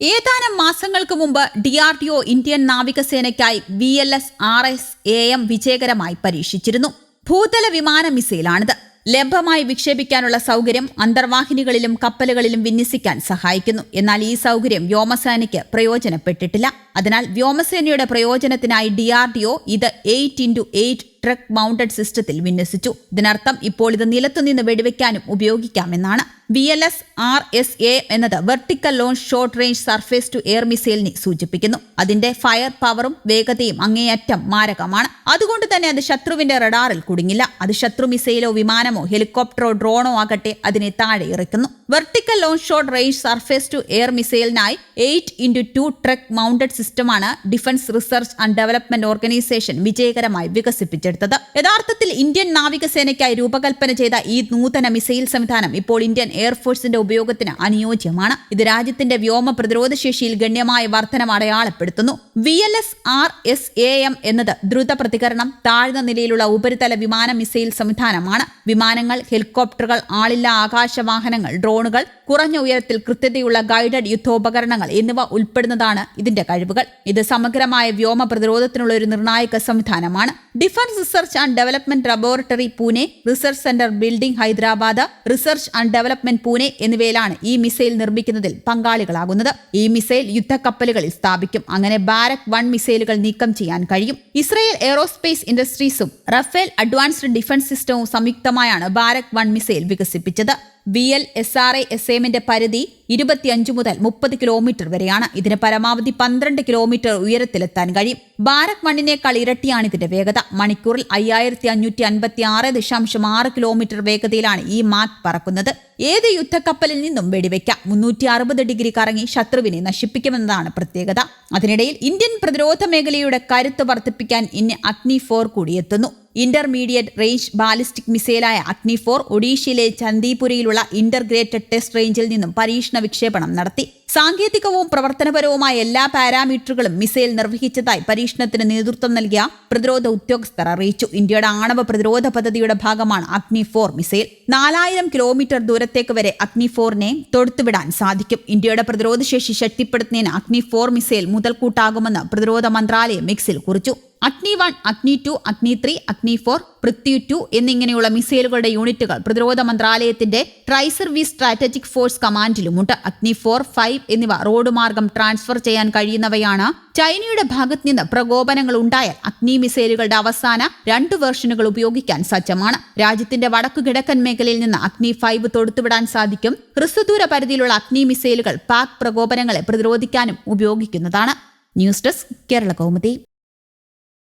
ഏതാനും മാസങ്ങൾക്ക് മുമ്പ് D R D O Indian നാവികസേനയ്ക്കായി V L S R S A M വിജയകരമായി പരീക്ഷിച്ചിരുന്നു. ഭൂതല വിമാന മിസൈലാണിത്. ലംബമായി വിക്ഷേപിക്കാനുള്ള സൗകര്യം അന്തർവാഹിനികളിലും കപ്പലുകളിലും വിന്യസിക്കാൻ സഹായിക്കുന്നു. എന്നാൽ ഈ സൗകര്യം വ്യോമസേനയ്ക്ക് പ്രയോജനപ്പെട്ടിട്ടില്ല. അതിനാൽ വ്യോമസേനയുടെ പ്രയോജനത്തിനായി ഡി ആർ ഡി ഒ ഇത് eight into eight truck mounted സിസ്റ്റത്തിൽ വിന്യസിച്ചു. ഇതിനർത്ഥം ഇപ്പോൾ ഇത് നിലത്തുനിന്ന് വെടിവെക്കാനും ഉപയോഗിക്കാമെന്നാണ്. V L S R S A എന്നത് vertical launch short range surface to air മിസൈലിനെ സൂചിപ്പിക്കുന്നു. അതിന്റെ ഫയർ പവറും വേഗതയും അങ്ങേയറ്റം മാരകമാണ്. അതുകൊണ്ട് തന്നെ അത് ശത്രുവിന്റെ റഡാറിൽ കുടുങ്ങില്ല. അത് ശത്രു മിസൈലോ വിമാനമോ ഹെലികോപ്റ്ററോ ഡ്രോണോ ആകട്ടെ അതിനെ താഴെ ഇറക്കുന്നു vertical launch short range surface to air മിസൈലിനായി eight into two truck mounted സിസ്റ്റമാണ് defence research and development organisation വിജയകരമായി വികസിപ്പിച്ചെടുത്തത്. യഥാർത്ഥത്തിൽ ഇന്ത്യൻ നാവികസേനയ്ക്കായി രൂപകൽപ്പന ചെയ്ത ഈ നൂതന മിസൈൽ സംവിധാനം ഇപ്പോൾ ഇന്ത്യൻ എയർഫോഴ്സിന്റെ ഉപയോഗത്തിന് അനുയോജ്യമാണ്. ഇത് രാജ്യത്തിന്റെ വ്യോമ പ്രതിരോധ ശേഷിയിൽ ഗണ്യമായ വർധനം അടയാളപ്പെടുത്തുന്നു. V L S R S A M എന്നത് ദ്രുത പ്രതികരണം താഴ്ന്ന നിലയിലുള്ള ഉപരിതല വിമാന മിസൈൽ സംവിധാനമാണ്. വിമാനങ്ങൾ ഹെലികോപ്റ്ററുകൾ ആളില്ലാ ആകാശവാഹനങ്ങൾ ഡ്രോണുകൾ കുറഞ്ഞ ഉയരത്തിൽ കൃത്യതയുള്ള ഗൈഡഡ് യുദ്ധോപകരണങ്ങൾ എന്നിവ ഉൾപ്പെടുന്നതാണ് ഇതിന്റെ കഴിവുകൾ. ഇത് സമഗ്രമായ വ്യോമ പ്രതിരോധത്തിനുള്ള ഒരു നിർണായക സംവിധാനമാണ്. Defence research and development laboratory Pune research centre building Hyderabad research and development Pune എന്നിവയിലാണ് ഈ മിസൈൽ നിർമ്മിക്കുന്നതിൽ പങ്കാളികളാകുന്നത്. ഈ മിസൈൽ യുദ്ധക്കപ്പലുകളിൽ സ്ഥാപിക്കും. അങ്ങനെ ബാരക് വൺ മിസൈലുകൾ നീക്കം ചെയ്യാൻ കഴിയും. ഇസ്രയേൽ എയറോസ്പേസ് ഇൻഡസ്ട്രീസും റഫേൽ അഡ്വാൻസ്ഡ് ഡിഫൻസ് സിസ്റ്റവും സംയുക്തമായാണ് ബാരക് വൺ മിസൈൽ വികസിപ്പിച്ചത്. V L S R I S എമ്മിന്റെ പരിധി ഇരുപത്തിയഞ്ച് മുതൽ മുപ്പത് കിലോമീറ്റർ വരെയാണ്. ഇതിന് പരമാവധി പന്ത്രണ്ട് കിലോമീറ്റർ ഉയരത്തിലെത്താൻ കഴിയും. ബാരക് മണ്ണിനേക്കാൾ ഇരട്ടിയാണ് ഇതിന്റെ വേഗത. മണിക്കൂറിൽ അയ്യായിരത്തി അഞ്ഞൂറ്റി അൻപത്തി ആറ് ദശാംശം ആറ് കിലോമീറ്റർ വേഗതയിലാണ് ഈ മാക് പറക്കുന്നത്. ഏത് യുദ്ധക്കപ്പലിൽ നിന്നും വെടിവെക്കാം? മുന്നൂറ്റി അറുപത് ഡിഗ്രി കറങ്ങി ശത്രുവിനെ നശിപ്പിക്കുമെന്നതാണ് പ്രത്യേകത. അതിനിടയിൽ ഇന്ത്യൻ പ്രതിരോധ മേഖലയുടെ കരുത്ത് വർദ്ധിപ്പിക്കാൻ ഇനി അഗ്നി ഫോർ കൂടിയെത്തുന്നു ഇന്റർമീഡിയറ്റ് റേഞ്ച് ബാലിസ്റ്റിക് മിസൈലായ അഗ്നി ഫോർ ഒഡീഷയിലെ ചന്ദീപുരയിലുള്ള ഇന്റർഗ്രേറ്റഡ് ടെസ്റ്റ് റേഞ്ചിൽ നിന്നും പരീക്ഷണ വിക്ഷേപണം നടത്തി. സാങ്കേതികവും പ്രവർത്തനപരവുമായ എല്ലാ പാരാമീറ്ററുകളും മിസൈൽ നിർവഹിച്ചതായി പരീക്ഷണത്തിന് നേതൃത്വം നൽകിയ പ്രതിരോധ ഉദ്യോഗസ്ഥർ അറിയിച്ചു. ഇന്ത്യയുടെ ആണവ പ്രതിരോധ പദ്ധതിയുടെ ഭാഗമാണ് അഗ്നി ഫോർ മിസൈൽ. നാലായിരം കിലോമീറ്റർ ദൂരത്തേക്ക് വരെ അഗ്നി ഫോറിനെ തൊടുത്തുവിടാൻ സാധിക്കും. ഇന്ത്യയുടെ പ്രതിരോധ ശേഷി ശക്തിപ്പെടുത്തുന്നതിന് അഗ്നി ഫോർ മിസൈൽ മുതൽക്കൂട്ടാകുമെന്ന് പ്രതിരോധ മന്ത്രാലയം മിക്സിൽ കുറിച്ചു. അഗ്നി വൺ അഗ്നി ടു അഗ്നി ത്രീ അഗ്നി ഫോർ പൃഥ്വി ടു എന്നിങ്ങനെയുള്ള മിസൈലുകളുടെ യൂണിറ്റുകൾ പ്രതിരോധ മന്ത്രാലയത്തിന്റെ ട്രൈ സർവീസ് സ്ട്രാറ്റജിക് ഫോഴ്സ് കമാൻഡിലുമുണ്ട്. അഗ്നി ഫോർ ഫൈവ് എന്നിവ റോഡ് മാർഗം ട്രാൻസ്ഫർ ചെയ്യാൻ കഴിയുന്നവയാണ്. ചൈനയുടെ ഭാഗത്ത് നിന്ന് പ്രകോപനങ്ങൾ ഉണ്ടായാൽ അഗ്നി മിസൈലുകളുടെ അവസാന രണ്ട് വേർഷനുകൾ ഉപയോഗിക്കാൻ സജ്ജമാണ്. രാജ്യത്തിന്റെ വടക്കു കിഴക്കൻ മേഖലയിൽ നിന്ന് അഗ്നി ഫൈവ് തൊടുത്തുവിടാൻ സാധിക്കും. ഹ്രസ്വദൂര പരിധിയിലുള്ള അഗ്നി മിസൈലുകൾ പാക് പ്രകോപനങ്ങളെ പ്രതിരോധിക്കാനും ഉപയോഗിക്കുന്നതാണ്. News desk Kerala Kaumudi.